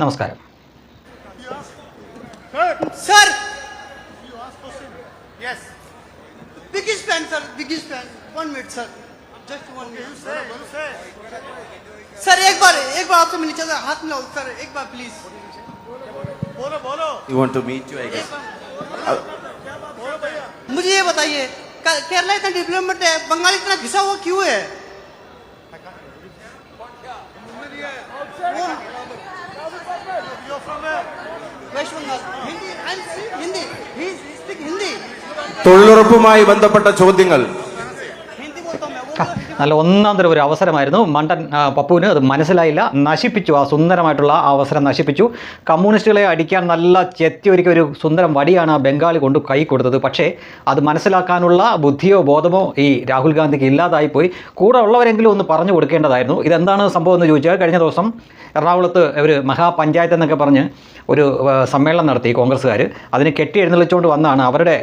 നമസ്കാരം Sir! Yes. Biggest fan, sir. Biggest fan. One minute, sir. Just one minute. Sir एक बार एक बार आपसे मिलनी चाहिए हाथ मिलाओ सर एक बार प्लीज बोलो बोलो You want to meet you, I guess. मुझे ये बताइए क- केरला इतना डेवलपमेंट है बंगाल इतना घिसा हुआ क्यों है തൊഴിലുറപ്പുമായി ബന്ധപ്പെട്ട ചോദ്യങ്ങൾ. നല്ല ഒന്നാം തരം ഒരു അവസരമായിരുന്നു. മണ്ടൻ പപ്പുവിന് അത് മനസ്സിലായില്ല. നശിപ്പിച്ചു. ആ സുന്ദരമായിട്ടുള്ള ആ അവസരം നശിപ്പിച്ചു. കമ്മ്യൂണിസ്റ്റുകളെ അടിക്കാൻ നല്ല ചെത്തി ഒരുക്കിയ ഒരു സുന്ദരം വടിയാണ് ആ ബംഗാളി കൊണ്ട് കൈ കൊടുത്തത്. പക്ഷേ അത് മനസ്സിലാക്കാനുള്ള ബുദ്ധിയോ ബോധമോ ഈ രാഹുൽ ഗാന്ധിക്ക് ഇല്ലാതായി പോയി കൂടെ ഉള്ളവരെങ്കിലും ഒന്ന് പറഞ്ഞു കൊടുക്കേണ്ടതായിരുന്നു. ഇതെന്താണ് സംഭവം എന്ന് ചോദിച്ചാൽ കഴിഞ്ഞ ദിവസം എറണാകുളത്ത് ഒരു മഹാപഞ്ചായത്ത് എന്നൊക്കെ പറഞ്ഞ് ഒരു സമ്മേളനം നടത്തി കോൺഗ്രസ്സുകാർ അതിനെ കെട്ടി എഴുന്നള്ളിച്ചുകൊണ്ട് വന്നാണ്. അവരുടെ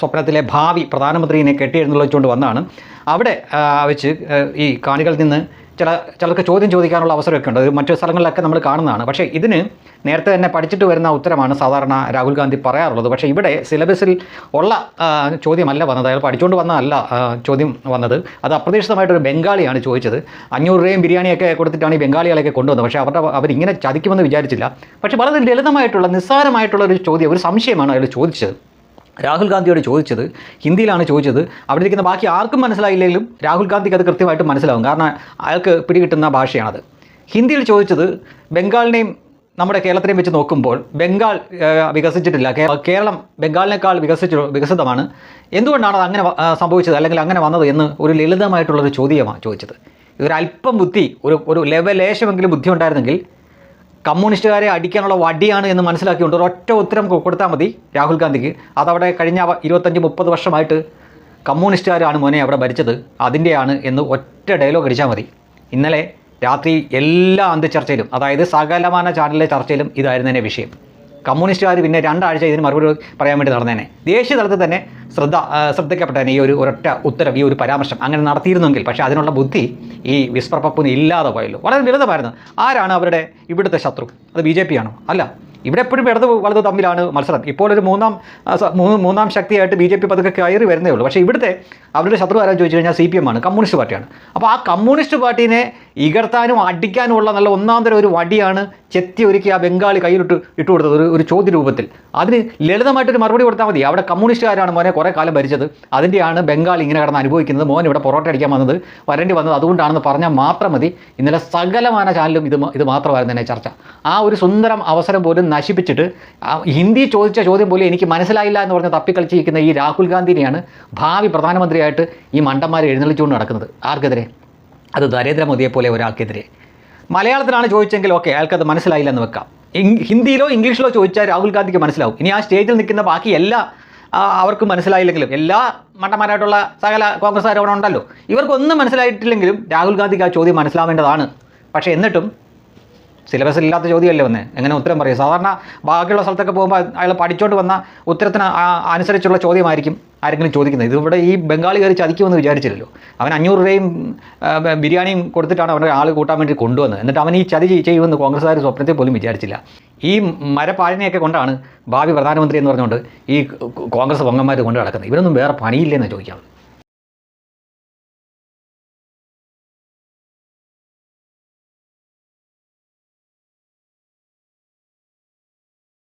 സ്വപ്നത്തിലെ ഭാവി പ്രധാനമന്ത്രിയെ കെട്ടി എഴുന്നള്ളിച്ചുകൊണ്ട് വന്നാണ്. അവിടെ വെച്ച് ഈ കാണികളിൽ നിന്ന് ചില ചിലർക്ക് ചോദ്യം ചോദിക്കാനുള്ള അവസരമൊക്കെ ഉണ്ട്. മറ്റു സ്ഥലങ്ങളിലൊക്കെ നമ്മൾ കാണുന്നതാണ്. പക്ഷേ ഇതിന് നേരത്തെ തന്നെ പഠിച്ചിട്ട് വരുന്ന ഉത്തരമാണ് സാധാരണ രാഹുൽ ഗാന്ധി പറയാറുള്ളത്. പക്ഷേ ഇവിടെ സിലബസിൽ ഉള്ള ചോദ്യമല്ല വന്നത്. അയാൾ പഠിച്ചുകൊണ്ട് വന്നതല്ല ചോദ്യം വന്നത്. അത് അപ്രതീക്ഷിതമായിട്ടൊരു ബംഗാളിയാണ് ചോദിച്ചത്. അഞ്ഞൂറ് രൂപയും ബിരിയാണിയൊക്കെ കൊടുത്തിട്ടാണ് ഈ ബംഗാളികളെയൊക്കെ കൊണ്ടുവന്നത്. പക്ഷേ അവരുടെ അവരിങ്ങനെ ചതിക്കുമെന്ന് വിചാരിച്ചില്ല. പക്ഷേ വളരെ ലളിതമായിട്ടുള്ള നിസ്സാരമായിട്ടുള്ള ഒരു ചോദ്യം ഒരു സംശയമാണ് അയാൾ ചോദിച്ചത്. രാഹുൽ ഗാന്ധിയോട് ചോദിച്ചത് ഹിന്ദിയിലാണ് ചോദിച്ചത് അവിടെ ഇരിക്കുന്ന ബാക്കി ആർക്കും മനസ്സിലായില്ലെങ്കിലും രാഹുൽ ഗാന്ധിക്ക് അത് കൃത്യമായിട്ട് മനസ്സിലാവും. കാരണം അയാൾക്ക് പിടികിട്ടുന്ന ഭാഷയാണത്. ഹിന്ദിയിൽ ചോദിച്ചത് ബംഗാളിനെയും നമ്മുടെ കേരളത്തിനെയും വെച്ച് നോക്കുമ്പോൾ ബംഗാൾ വികസിച്ചിട്ടില്ല. കേരളം ബംഗാളിനേക്കാൾ വികസിച്ചു വികസിതമാണ്. എന്തുകൊണ്ടാണ് അത് അങ്ങനെ സംഭവിച്ചത്? അല്ലെങ്കിൽ അങ്ങനെ വന്നത് എന്ന് ഒരു ലളിതമായിട്ടുള്ളൊരു ചോദ്യമാണ് ചോദിച്ചത്. ഇതൊരു അല്പം ബുദ്ധി ഒരു ഒരു ലെവലേശമെങ്കിലും ബുദ്ധി ഉണ്ടായിരുന്നെങ്കിൽ കമ്മ്യൂണിസ്റ്റുകാരെ അടിക്കാനുള്ള വടിയാണ് എന്ന് മനസ്സിലാക്കിയുണ്ട് ഒരൊറ്റ ഉത്തരം കൊടുത്താൽ മതി രാഹുൽ ഗാന്ധിക്ക്. അതവിടെ കഴിഞ്ഞ ഇരുപത്തഞ്ച് മുപ്പത് വർഷമായിട്ട് കമ്മ്യൂണിസ്റ്റുകാരാണ് മോനെ അവിടെ ഭരിച്ചത്. അതിന്റെയാണ് എന്ന് ഒറ്റ ഡയലോഗ് അടിച്ചാൽ മതി. ഇന്നലെ രാത്രി എല്ലാ അന്ത്യചർച്ചയിലും അതായത് സകലമാന ചാനലിലെ ചർച്ചയിലും ഇതായിരുന്നു തന്നെ വിഷയം. കമ്മ്യൂണിസ്റ്റുകാർ പിന്നെ രണ്ടാഴ്ച ഇതിന് മറുപടി പറയാൻ വേണ്ടി നടന്നേനെ. ദേശീയ തലത്തിൽ തന്നെ ശ്രദ്ധ ശ്രദ്ധിക്കപ്പെട്ടേനെ ഈ ഒരു ഒരൊറ്റ ഉത്തരം ഈ ഒരു പരാമർശം അങ്ങനെ നടത്തിയിരുന്നെങ്കിൽ പക്ഷേ അതിനുള്ള ബുദ്ധി ഈ വിസ്പർ ഇല്ലാതെ പോയല്ലോ. വളരെ ലളിതമായിരുന്നു. ആരാണ് അവരുടെ ഇവിടുത്തെ ശത്രു? അത് ബി ജെ പി ആണോ അല്ല. ഇവിടെ എപ്പോഴും ഇടത് വലത് തമ്മിലാണ് മത്സരം. ഇപ്പോൾ ഒരു മൂന്നാം മൂന്ന് മൂന്നാം ശക്തിയായിട്ട് ബി ജെ പി പതുക്കെ കയറി വരുന്നേ ഉള്ളൂ. പക്ഷേ ഇവിടുത്തെ അവരുടെ ശത്രു ആരാന്ന് ചോദിച്ചു കഴിഞ്ഞാൽ സി പി എം ആണ് കമ്മ്യൂണിസ്റ്റ് പാർട്ടിയാണ്. അപ്പോൾ ആ കമ്മ്യൂണിസ്റ്റ് പാർട്ടീനെ ഇകർത്താനും അടിക്കാനുമുള്ള നല്ല ഒന്നാം തരം ഒരു വടിയാണ് ചെത്തി ഒരുക്കി ആ ബംഗാളി കയ്യിലിട്ട് ഇട്ട് കൊടുത്തത് ഒരു ഒരു ചോദ്യ രൂപത്തിൽ. അതിന് ലളിതമായിട്ടൊരു മറുപടി കൊടുത്താൽ മതി. അവിടെ കമ്മ്യൂണിസ്റ്റുകാരാണ് മോനെ കുറേ കാലം ഭരിച്ചത്. അതിന്റെയാണ് ബംഗാൾ ഇങ്ങനെ കിടന്ന് അനുഭവിക്കുന്നത്. മോൻ ഇവിടെ പൊറോട്ട അടിക്കാൻ വന്നത് വരേണ്ടി വന്നത് അതുകൊണ്ടാണെന്ന് പറഞ്ഞാൽ മാത്രം മതി. ഇന്നലെ സകലമാന ചാനലും ഇത് ഇത് മാത്രമായിരുന്നു തന്നെ ചർച്ച. ആ ഒരു സുന്ദരം അവസരം പോലും നശിപ്പിച്ചിട്ട് ഹിന്ദി ചോദിച്ച ചോദ്യം പോലും എനിക്ക് മനസ്സിലായില്ല എന്ന് പറഞ്ഞ് തപ്പിക്കളിച്ചിരിക്കുന്ന ഈ രാഹുൽ ഗാന്ധിനെയാണ് ഭാവി പ്രധാനമന്ത്രിയായിട്ട് ഈ മണ്ടന്മാരെ എഴുന്നള്ളിച്ചുകൊണ്ട് നടക്കുന്നത്. ആർക്കെതിരെ? അത് നരേന്ദ്രമോദിയെ പോലെ ഒരാൾക്കെതിരെ. മലയാളത്തിലാണ് ചോദിച്ചെങ്കിൽ ഓക്കെ അയാൾക്കത് മനസ്സിലായില്ലെന്ന് വെക്കാം. ഹിന്ദിയിലോ ഇംഗ്ലീഷിലോ ചോദിച്ചാൽ രാഹുൽ ഗാന്ധിക്ക് മനസ്സിലാവും. ഇനി ആ സ്റ്റേജിൽ നിൽക്കുന്ന ബാക്കി എല്ലാ അവർക്കും മനസ്സിലായില്ലെങ്കിലും എല്ലാ മണ്ടന്മാരായിട്ടുള്ള സകല കോൺഗ്രസ് ആരോപണം ഉണ്ടല്ലോ. ഇവർക്കൊന്നും മനസ്സിലായിട്ടില്ലെങ്കിലും രാഹുൽ ഗാന്ധിക്ക് ആ ചോദ്യം മനസ്സിലാവേണ്ടതാണ്. പക്ഷേ എന്നിട്ടും സിലബസിൽ ഇല്ലാത്ത ചോദ്യമല്ലേ വന്നേ? എങ്ങനെ ഉത്തരം പറയും? സാധാരണ ബാക്കിയുള്ള സ്ഥലത്തൊക്കെ പോകുമ്പോൾ അയാൾ പഠിച്ചോണ്ട് വന്ന ഉത്തരത്തിന് അനുസരിച്ചുള്ള ചോദ്യമായിരിക്കും ആരെങ്കിലും ചോദിക്കുന്നത്. ഇതിവിടെ ഈ ബംഗാളി കയറി ചതിക്കുമെന്ന് വിചാരിച്ചില്ലല്ലോ. അവൻ അഞ്ഞൂറ് രൂപയും ബിരിയാണിയും കൊടുത്തിട്ടാണ് അവന്റെ ആൾ കൂട്ടാൻ വേണ്ടി കൊണ്ടുവന്നത്. എന്നിട്ട് അവൻ ഈ ചതി ചെയ്- ചെയ്യുമെന്ന് കോൺഗ്രസ്സുകാർ സ്വപ്നത്തെ പോലും വിചാരിച്ചില്ല. ഈ മരപ്പാലിനെയൊക്കെ കൊണ്ടാണ് ഭാവി പ്രധാനമന്ത്രി എന്ന് പറഞ്ഞുകൊണ്ട് ഈ കോൺഗ്രസ് പൊങ്ങന്മാർ കൊണ്ട് നടക്കുന്നത്. ഇവരൊന്നും വേറെ പണിയില്ലെന്ന് ചോദിക്കാം